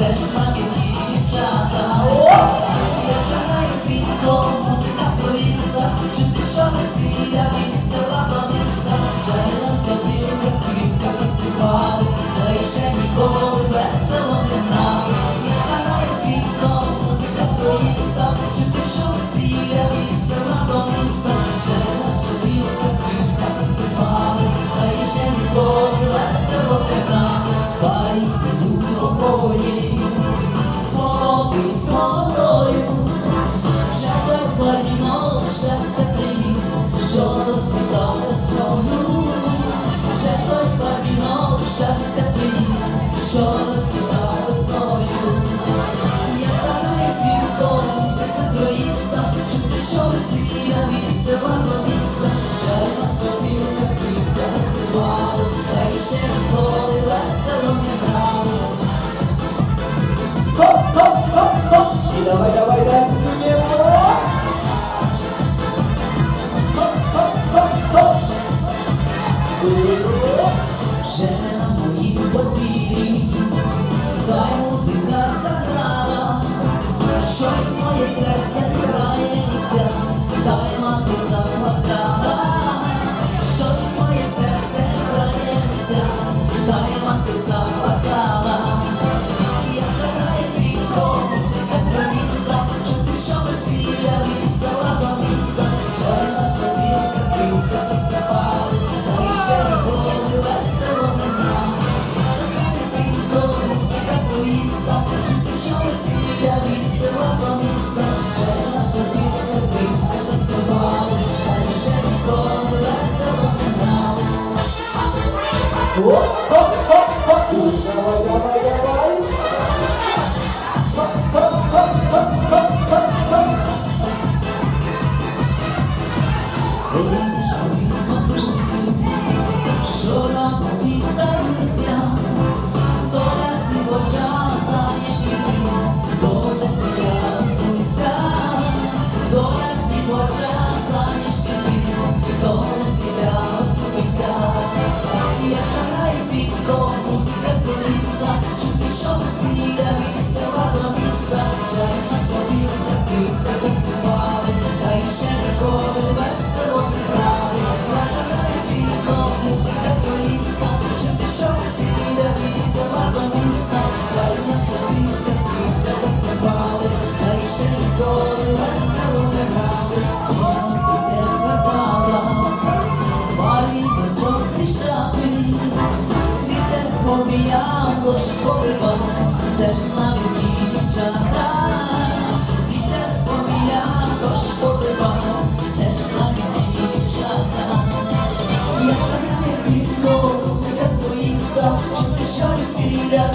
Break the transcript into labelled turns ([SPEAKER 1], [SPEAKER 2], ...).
[SPEAKER 1] Says
[SPEAKER 2] 앞으로 おっおっおっおっ
[SPEAKER 1] Oh, обіяло ж полива, це ж навіть дівчата. Вітер обіяло ж полива, це ж навіть дівчата. Я знаю, як вітко, як доїзда, чути, що розстріля,